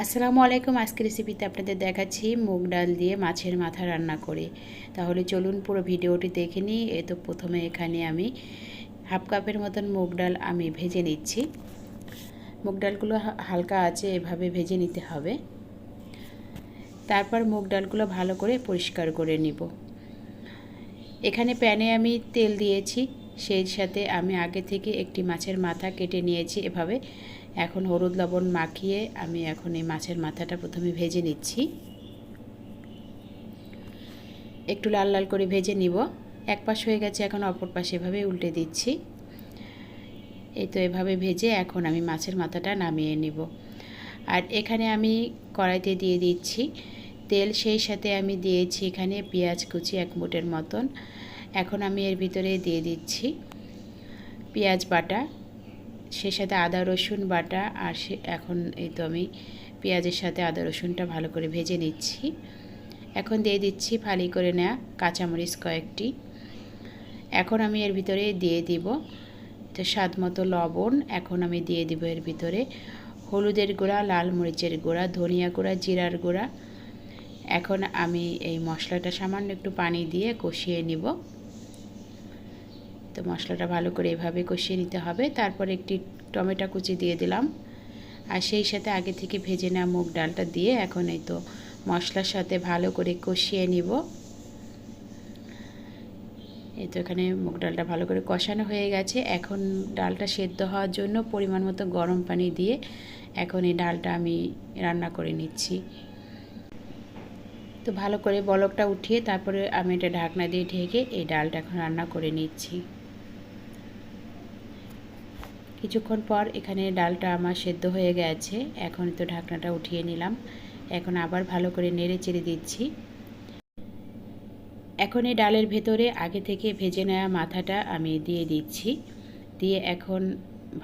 আসসালামু আলাইকুম, আজকের রেসিপিতে আপনাদের দেখাচ্ছি মুগ ডাল দিয়ে মাছের মাথা রান্না করে। তাহলে চলুন পুরো ভিডিওটি দেখে নিই। এ তো প্রথমে এখানে আমি হাফ কাপের মতন মুগ ডাল আমি ভেজে নিচ্ছি। মুগ ডালগুলো হালকা আছে এভাবে ভেজে নিতে হবে। তারপর মুগ ডালগুলো ভালো করে পরিষ্কার করে নিব। এখানে প্যানে আমি তেল দিয়েছি। সেই সাথে আমি আগে থেকে একটি মাছের মাথা কেটে নিয়েছি এভাবে। এখন হলুদ লবণ মাখিয়ে আমি এখন এই মাছের মাথাটা প্রথমে ভেজে নিচ্ছি। একটু লাল লাল করে ভেজে নিব। এক পাশ হয়ে গেছে, এখন অপর পাশে এভাবে উল্টে দিচ্ছি। এই তো এভাবে ভেজে এখন আমি মাছের মাথাটা নামিয়ে নিব। আর এখানে আমি কড়াইতে দিয়ে দিচ্ছি তেল, সেই সাথে আমি দিয়েছি এখানে পেঁয়াজ কুচি এক মুটের মতন। এখন আমি এর ভিতরে দিয়ে দিচ্ছি পেঁয়াজ বাটা। সে সাথে আদা, রসুন, বাটা আর সে, এখন এই তো আমি পেঁয়াজের সাথে আদা, রসুনটা ভালো করে ভেজে নিচ্ছি। এখন দিয়ে দিচ্ছি ফালি করে নেওয়া কাঁচামরিচ কয়েকটি। এখন আমি এর ভিতরে দিয়ে দিব তো স্বাদ মতো লবণ। এখন আমি দিয়ে দিব এর ভিতরে হলুদের গুঁড়া, লাল মরিচের গুঁড়া, ধনিয়া গুঁড়া, জিরার গুঁড়া। এখন আমি এই মশলাটা সামান্য একটু পানি দিয়ে কষিয়ে নিব। তো মশলাটা ভালো করে এভাবে কষিয়ে নিতে হবে। তারপর একটি টমেটো কুচি দিয়ে দিলাম। আর সেই সাথে আগে থেকে ভেজে নেওয়া মুগ ডালটা দিয়ে এখন এই তো মশলার সাথে ভালো করে কষিয়ে নিব। এই তো এখানে মুগ ডালটা ভালো করে কষানো হয়ে গেছে। এখন ডালটা সেদ্ধ হওয়ার জন্য পরিমাণ মতো গরম পানি দিয়ে এখন এই ডালটা আমি রান্না করে নিচ্ছি। তো ভালো করে বলকটা উঠিয়ে তারপরে আমি এটা ঢাকনা দিয়ে ঢেকে এই ডালটা এখন রান্না করে নিচ্ছি। কিছুক্ষণ পর এখানে ডালটা আমার সেদ্ধ হয়ে গেছে। এখন তো ঢাকনাটা উঠিয়ে নিলাম। এখন আবার ভালো করে নেড়ে চেড়ে দিচ্ছি। এখন এই ডালের ভেতরে আগে থেকে ভেজে নেওয়া মাথাটা আমি দিয়ে দিচ্ছি। দিয়ে এখন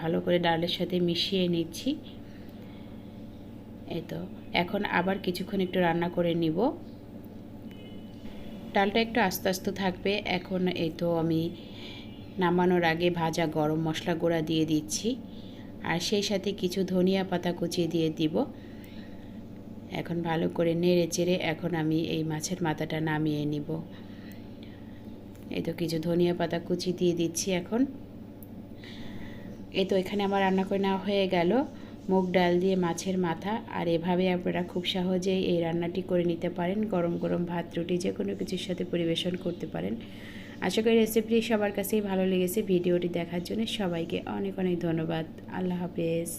ভালো করে ডালের সাথে মিশিয়ে নিচ্ছি। এই তো, এখন আবার কিছুক্ষণ একটু রান্না করে নিব। ডালটা একটু আস্তে আস্তে থাকবে। এখন এই তো আমি নামানোর আগে ভাজা গরম মশলা গুঁড়া দিয়ে দিচ্ছি। আর সেই সাথে কিছু ধনিয়া পাতা কুচিয়ে দিয়ে দিব। এখন ভালো করে নেড়ে চেড়ে এখন আমি এই মাছের মাথাটা নামিয়ে নিব। এই তো কিছু ধনিয়া পাতা কুচি দিয়ে দিচ্ছি এখন। এই তো এখানে আমার রান্না করে নেওয়া হয়ে গেল। মুগ ডাল দিয়ে মাছের মাথা। আর এভাবে আপনারা খুব সহজেই এই রান্নাটি করে নিতে পারেন। গরম গরম ভাত, রুটি যে কোনো কিছুর সাথে পরিবেশন করতে পারেন। আশা করি রেসিপিটি সবার কাছেই ভালো লেগেছে। ভিডিওটি দেখার জন্য সবাইকে অনেক অনেক ধন্যবাদ। আল্লাহ হাফেজ।